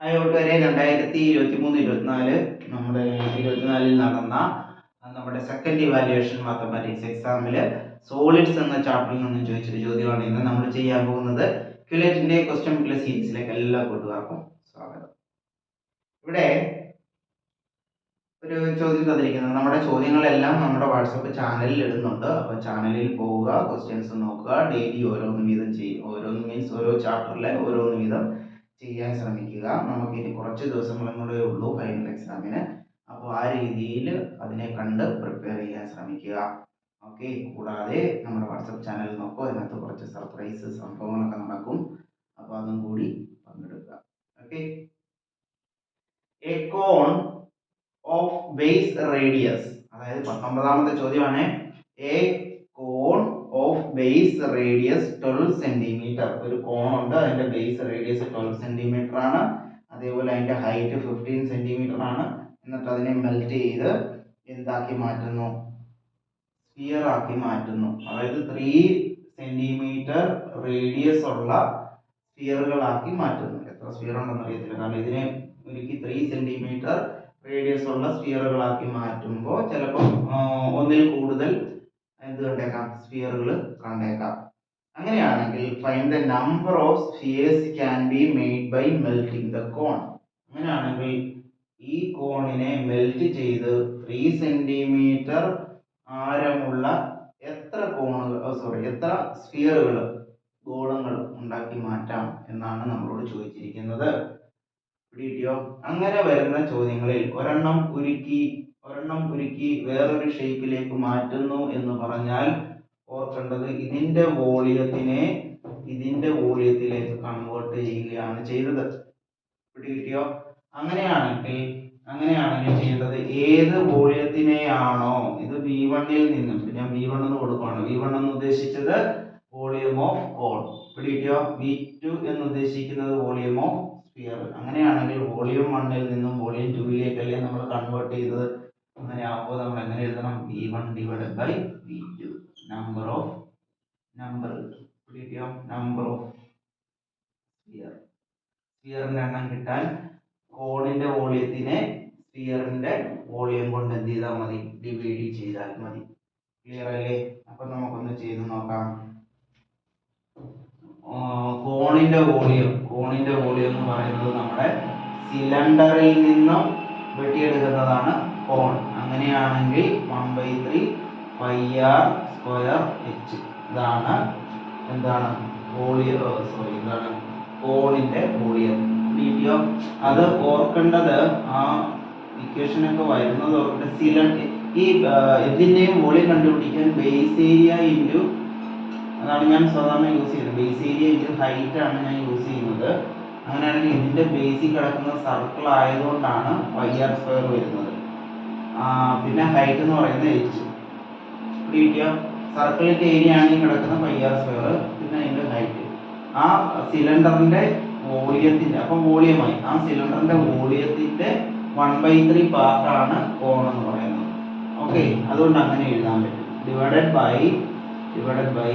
Hi കൂട്ടുകാരെ രണ്ടായിരത്തി ഇരുപത്തി മൂന്ന് ഇരുപത്തിനാല് നമ്മുടെ ഇരുപത്തിനാലിൽ നടന്ന നമ്മുടെ സെക്കൻഡ് ഇവാലുവേഷൻ മാത്തമാറ്റിക്സ് എക്സാമിൽ സോളിഡ്സ് എന്ന ചാപ്റ്ററിൽ നിന്നും ചോദിച്ചൊരു ചോദ്യമാണ് ഇന്ന് നമ്മൾ ചെയ്യാൻ പോകുന്നത്. ക്യുലേറ്റിന്റെ ക്വസ്റ്റ്യൻ പ്ലസ് സീരീസിലേക്ക് എല്ലാ കൂട്ടുകാർക്കും സ്വാഗതം. ഇവിടെ ഒരു ചോദ്യം തന്നിരിക്കുന്നത് നമ്മുടെ ചോദ്യങ്ങളെല്ലാം നമ്മുടെ വാട്സപ്പ് ചാനലിൽ ഇടുന്നുണ്ട്. അപ്പോൾ ചാനലിൽ പോവുക ക്വസ്റ്റ്യൻസ് നോക്കുക ഡെയിലി ഓരോന്ന് വീതം ചെയ്യും ഓരോന്ന് മീൻസ് ഓരോ ചാപ്റ്ററിലെ ഓരോന്ന് വീതം ചെയ്യാൻ ശ്രമിക്കുക. നമുക്ക് ഇനി കുറച്ച് ദിവസങ്ങളും കൂടെ ഉള്ളൂ ഫൈനൽ എക്സാമിന് അപ്പോൾ ആ രീതിയിൽ അതിനെ കണ്ട് പ്രിപ്പയർ ചെയ്യാൻ ശ്രമിക്കുക. ഓക്കെ കൂടാതെ നമ്മുടെ വാട്സപ്പ് ചാനൽ നോക്കോ. അതിനകത്ത് കുറച്ച് സർപ്രൈസ് സംഭവങ്ങളൊക്കെ നടക്കും. അപ്പോൾ അതും കൂടി പങ്കെടുക്കുക. Okay cone of base radius അതായത് പത്തൊമ്പതാമത്തെ ചോദ്യമാണ്. A cone of base radius twelve centimetre ഒരു കോണുണ്ട് അതിന്റെ ബേസ് റേഡിയസ് ട്വൽവ് സെന്റിമീറ്റർ ആണ്. അതേപോലെ അതിന്റെ ഹൈറ്റ് ഫിഫ്റ്റീൻ സെന്റിമീറ്റർ ആണ്. എന്നിട്ട് അതിനെ മെൽറ്റ് ചെയ്ത് എന്താക്കി മാറ്റുന്നു? സ്പിയർ ആക്കി മാറ്റുന്നു. അതായത് ത്രീ സെന്റിമീറ്റർ റേഡിയസ് ഉള്ള സ്പിയറുകളാക്കി മാറ്റുന്നു. എത്ര സ്പിയർ ഉണ്ടെന്ന് അറിയത്തില്ല. കാരണം ഇതിനെ ഒരുക്കി ത്രീ സെന്റിമീറ്റർ റേഡിയസ് ഉള്ള സ്പിയറുകളാക്കി മാറ്റുമ്പോൾ ചിലപ്പം ഒന്നിൽ കൂടുതൽ എന്ത് കണ്ടേക്കാം സ്ഫിയറുകൾ കണ്ടേക്കാം. അങ്ങനെയാണെങ്കിൽ find the number of spheres can be made by melting the cone അങ്ങനെയാണെങ്കിൽ ഈ കോണിനെ മെൽറ്റ് ചെയ്ത് ത്രീ സെന്റിമീറ്റർ ആരമുള്ള എത്ര കോണുകൾ സോറി എത്ര സ്ഫിയറുകൾ ഗോളങ്ങൾ ഉണ്ടാക്കി മാറ്റാം എന്നാണ് നമ്മളോട് ചോദിച്ചിരിക്കുന്നത്. കിട്ടിയോ അങ്ങനെ വരുന്ന ചോദ്യങ്ങളിൽ ഒരെണ്ണം ഉരുക്കി ഒരെണ്ണം ഉരുക്കി വേറൊരു ഷേപ്പിലേക്ക് മാറ്റുന്നു എന്ന് പറഞ്ഞാൽ ഓർക്കേണ്ടത് ഇതിന്റെ വോളിയത്തിനെ ഇതിന്റെ വോളിയത്തിലേക്ക് കൺവേർട്ട് ചെയ്യുകയാണ് ചെയ്തത്. പിടികിട്ടിയോ? അങ്ങനെയാണെങ്കിൽ അങ്ങനെയാണെങ്കിൽ ചെയ്യേണ്ടത് ഏത് വോളിയത്തിനെയാണോ ഇത് വി വണ്ണിൽ നിന്നും ഞാൻ വി വൺ എന്ന് കൊടുക്കുകയാണ് വി വൺ എന്ന് ഉദ്ദേശിച്ചത് വോളിയം ഓഫ് കോൺ പിടികിട്ടിയോ? വി ടു എന്ന് ഉദ്ദേശിക്കുന്നത് വോളിയം ഓഫ് സ്ഫിയർ അങ്ങനെയാണെങ്കിൽ വോളിയം വണ്ണിൽ നിന്നും വോളിയം ടൂയിലേക്കല്ലേ നമ്മൾ കൺവേർട്ട് ചെയ്തത്? അങ്ങനെ ആകുമ്പോൾ നമ്മൾ എങ്ങനെ എഴുതണം? V one divide by V of number of number number of sphere. സ്ഫിയറിന്റെ എണ്ണം കിട്ടാൻ കോണിന്റെ വോളിയത്തിനെ സ്ഫിയറിന്റെ വോളിയം കൊണ്ട് എന്ത് ചെയ്താൽ മതി? ഡിവൈഡ് ചെയ്താൽ മതി. ക്ലിയർ അല്ലേ? അപ്പൊ നമുക്കൊന്ന് ചെയ്ത് നോക്കാം. കോണിന്റെ വോളിയം. കോണിന്റെ വോളിയം എന്ന് പറയുന്നത് നമ്മുടെ സിലിണ്ടറിൽ നിന്നും വെട്ടിയെടുക്കുന്നതാണ് കോൺ. അങ്ങനെയാണെങ്കിൽ one by three pi R square H ഇതാണ് എന്താണ്? വോളിയം സോറി എന്താണ്? കോണിന്റെ വോളിയം വീഡിയോ അത് ഓർക്കേണ്ടത് ആ ഇക്വേഷൻ ഒക്കെ വരുന്നത് ഓർക്കേണ്ട സിലിണ്ടർ ഈ ഇതിന്റെയും വോളിയം കണ്ടുപിടിക്കാൻ ബേസ് ഏരിയ ഇന്റു അതാണ് ഞാൻ സാധാരണ യൂസ് ചെയ്യുന്നത്. ബേസ് ഏരിയ ഇന്റു ഹൈറ്റ് ആണ് ഞാൻ യൂസ് ചെയ്യുന്നത്. അങ്ങനെയാണെങ്കിൽ ഇതിന്റെ ബേസിൽ കിടക്കുന്ന സർക്കിൾ ആയതുകൊണ്ടാണ് വൈ ആർ സ്ക്വയർ വരുന്നത്. പിന്നെ ഹൈറ്റ് എന്ന് പറയുന്നത് എച്ച് കിട്ടിയോ സർക്കിളിന്റെ ഏരിയ ആണ് ഈ കിടക്കുന്ന പൈ ആർ സ്ക്വയർ പിന്നെ അതിന്റെ ഹൈറ്റ് ആ സിലിണ്ടറിന്റെ വോളിയത്തിന്റെ അപ്പം വോളിയമായി. ആ സിലിണ്ടറിന്റെ വോളിയത്തിന്റെ വൺ ബൈ ത്രീ പാർട്ടാണ് കോൺ പറയുന്നത്. ഓക്കെ അതുകൊണ്ട് അങ്ങനെ എഴുതാൻ പറ്റും. ഡിവൈഡഡ് ബൈ ഡിവൈഡഡ് ബൈ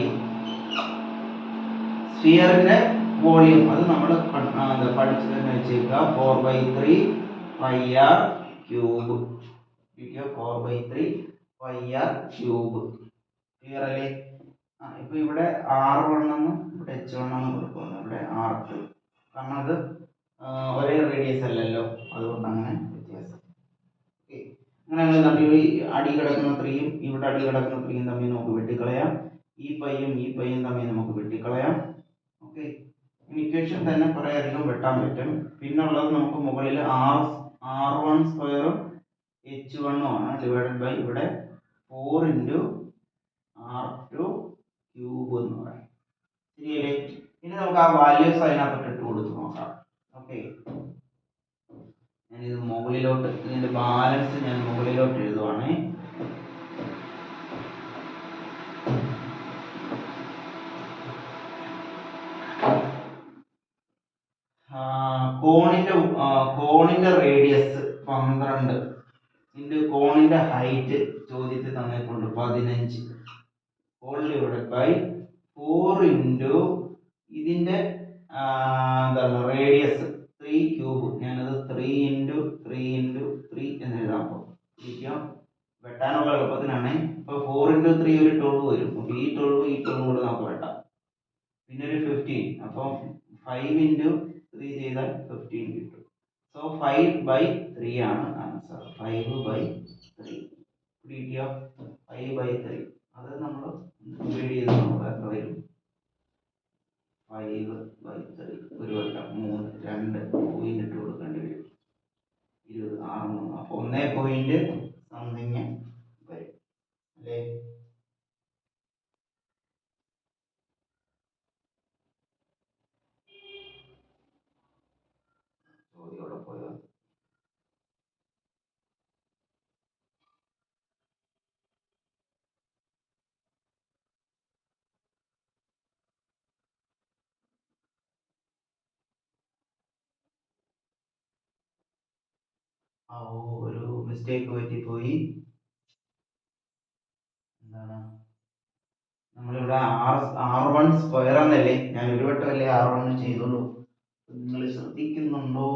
സ്ഫിയറിന്റെ വോളിയം. അത് നമ്മൾ പഠിച്ചു തന്നെ വെച്ചേക്കുക. Four by three pi R cube four by three pi R cube clear അല്ലേ? ആ ഇപ്പൊ ഇവിടെ ആർ വൺ എന്നും ഇവിടെ എച്ച് വൺ എന്നും കൊടുക്കുന്നു. ഇവിടെ ആർ ടു കാരണം അത് ഒരേ റേഡിയസ് അല്ലല്ലോ. അതുകൊണ്ട് അങ്ങനെ വ്യത്യാസം. ഓക്കെ അങ്ങനെ തമ്മിൽ ഈ അടി കിടക്കുന്ന ത്രീയും ഇവിടെ അടി കിടക്കുന്ന ത്രീയും തമ്മിൽ നമുക്ക് വെട്ടിക്കളയാം. ഈ പയ്യും ഈ പയ്യും തമ്മിൽ നമുക്ക് വെട്ടിക്കളയാം. ഓക്കെ ഇക്വേഷൻ തന്നെ കുറേ അധികം വെട്ടാൻ പറ്റും. പിന്നെ ഉള്ളത് നമുക്ക് മുകളിൽ ആർ ആർ വൺ സ്ക്വയറും എച്ച് വണ്ണും ആണ് ഡിവൈഡഡ് ബൈ ഇവിടെ four into R two cube എന്ന് പറയും. ശരിയല്ലേ? ഇനി നമുക്ക് ആ വാല്യൂസ് അതിനകത്തോട്ട് ഇട്ട് കൊടുത്ത് നോക്കാം. ഓക്കെ ഞാനിത് മുകളിലോട്ട് ഇതിന്റെ ബാലൻസ് ഞാൻ മുകളിലോട്ട് എഴുതുവാണേ. കോണിന്റെ കോണിന്റെ റേഡിയസ് പന്ത്രണ്ട്. ഇതിന്റെ കോണിന്റെ ഹൈറ്റ് ചോദ്യത്തിൽ തന്നിട്ടുണ്ട് പതിനഞ്ച്. Whole divided by four into ഇതിന്റെ എന്താണ് radius three cube three into three into three എന്ന് എഴുതാം അപ്പോൾ ഇരിക്കാം. വെട്ടാനുള്ള എളുപ്പത്തിനാണ്. ഇപ്പോൾ ഫോർ ഇന്റു ത്രീ ഒരു ട്വൽവ് വരും. അപ്പോൾ ഈ ട്വൽവ് ഈ ട്വൽവ് കൂടെ നമുക്ക് വെട്ടാം. പിന്നെ ഒരു ഫിഫ്റ്റീൻ അപ്പോൾ ഫൈവ് ഇന്റു ത്രീ ചെയ്താൽ ഫിഫ്റ്റീൻ കിട്ടും. സോ ഫൈവ് ബൈ ത്രീ ആണ് ആൻസർ ഫൈവ് ബൈ ത്രീ കിട്ടിയോ ഫൈവ് ബൈ ത്രീ അത് നമ്മൾ ഡിവൈഡ് ചെയ്ത് നോക്കുക എത്ര വരും? ഫൈവ് ബൈ ത്രീ ഒരു വട്ടം മൂന്ന് രണ്ട് പോയിന്റ് ഇട്ട് കൊടുക്കേണ്ടി വരും. ഇരുപത് ആറ് മൂന്ന്. അപ്പോൾ ഒന്നേ പോയിന്റ് സംതിങ് വരും അല്ലേ ചോദ്യം ഇവിടെ പോയോ ആ ഓ ഒരു മിസ്റ്റേക്ക് പറ്റിപ്പോയി. എന്താണ്? നമ്മളിവിടെ ആർ ആർ വൺ സ്ക്വയർ എന്നല്ലേ ഞാൻ ഒരു വട്ടമല്ലേ ആർ വൺ ചെയ്തുള്ളൂ. നിങ്ങൾ ശ്രദ്ധിക്കുന്നുണ്ടോ?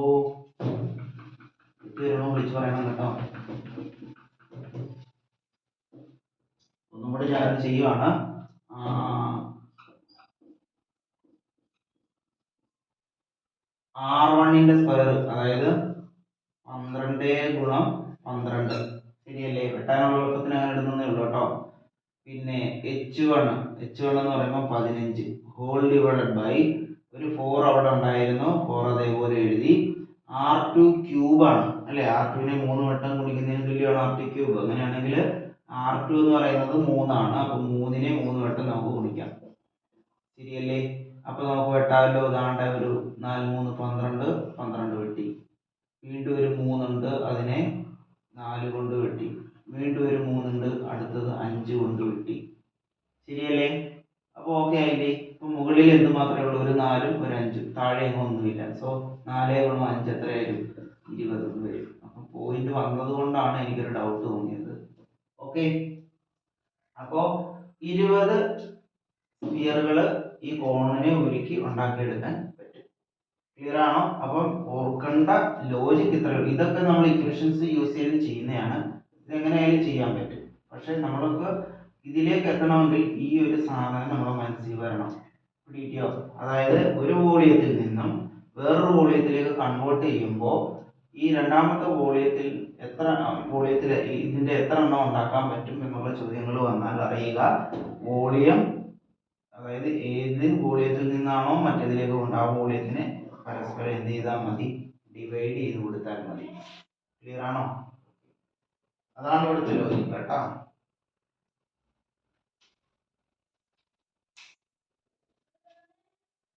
വരുമ്പോൾ വിളിച്ചു പറയണം കേട്ടോ. ഒന്നും കൂടെ ഞാൻ ചെയ്യുവാണ്. ആർ വണ്ണിന്റെ സ്ക്വയർ അതായത് പന്ത്രണ്ട് ഗുണം പന്ത്രണ്ട്. ശരിയല്ലേ? വെട്ടാനുള്ള എളുപ്പത്തിന് അങ്ങനെ ഇടുന്നേ ഉള്ളൂ കേട്ടോ. പിന്നെ എച്ച് വൺ എച്ച് വൺ എന്ന് പറയുമ്പോൾ പതിനഞ്ച്. ഹോൾ ഡിവൈഡഡ് ബൈ ഒരു ഫോർ അവിടെ ഉണ്ടായിരുന്നു. ഫോർ അതേപോലെ എഴുതി. ആർ ടു ക്യൂബ് ആണ്. അല്ലെ? ആർ ടുവിനെ മൂന്ന് വട്ടം കുടിക്കുന്നതിന് തുല്യമാണ് ആർ ടു ക്യൂബ് അങ്ങനെയാണെങ്കിൽ ആർ ടു എന്ന് പറയുന്നത് മൂന്നാണ്. അപ്പൊ മൂന്നിനെ മൂന്ന് വട്ടം നമുക്ക് കുടിക്കാം ശരിയല്ലേ? അപ്പോൾ നമുക്ക് വെട്ടാമല്ലോ. ഇതാണ്ട് ഒരു നാല് മൂന്ന് പന്ത്രണ്ട്. പന്ത്രണ്ട് വെട്ടി. വീണ്ടും ഒരു മൂന്നുണ്ട് അതിനെ നാല് കൊണ്ട് വെട്ടി. വീണ്ടും ഒരു മൂന്നുണ്ട് അടുത്തത് അഞ്ച് കൊണ്ട് വെട്ടി. ശരിയല്ലേ? അപ്പോൾ ഓക്കെ ആയില്ലേ? ഇപ്പൊ മുകളിൽ എന്ത് മാത്രമേ ഉള്ളൂ? ഒരു നാലും ഒരു അഞ്ചും. താഴെ ഒന്നുമില്ല. സോ നാലേ ഗുണം അഞ്ച് എത്രയായാലും ഇരുപത് എന്ന് വരും. അപ്പൊ പോയിന്റ് വന്നത് കൊണ്ടാണ് എനിക്കൊരു ഡൗട്ട് തോന്നിയത്. ഓക്കെ അപ്പോ ഇരുപത് സ്പിയറുകൾ ഈ കോണിനെ ഉരുക്കി ഉണ്ടാക്കിയെടുക്കാൻ ക്ലിയർ ആണോ? അപ്പം ഓർക്കേണ്ട ലോജിക് ഇത്രയേ ഉള്ളൂ. ഇതൊക്കെ നമ്മൾ ഇക്വേഷൻസ് യൂസ് ചെയ്ത് ചെയ്യുന്നതാണ്. ഇതെങ്ങനെയായാലും ചെയ്യാൻ പറ്റും. പക്ഷെ നമ്മൾക്ക് ഇതിലേക്ക് എത്തണമെങ്കിൽ ഈ ഒരു സാധനം നമ്മുടെ മനസ്സിൽ വരണം. പിടിക്കോ? അതായത് ഒരു വോളിയത്തിൽ നിന്നും വേറൊരു വോളിയത്തിലേക്ക് കൺവേർട്ട് ചെയ്യുമ്പോൾ ഈ രണ്ടാമത്തെ വോളിയത്തിൽ എത്ര വോളിയത്തിൽ ഇതിന്റെ എത്ര എണ്ണം ഉണ്ടാക്കാൻ പറ്റും എന്നുള്ള ചോദ്യങ്ങൾ വന്നാൽ അറിയുക. വോളിയം അതായത് ഏത് വോളിയത്തിൽ നിന്നാണോ മറ്റേതിലേക്ക് കൊണ്ട് ആ വോളിയത്തിനെ പരസ്പരം എന്ത് ചെയ്താൽ മതി? ഡിവൈഡ് ചെയ്ത് കൊടുത്താൽ മതി. ക്ലിയർ ആണോ? അതാണ് ഇവിടുത്തെ ലോജിക് കേട്ടോ?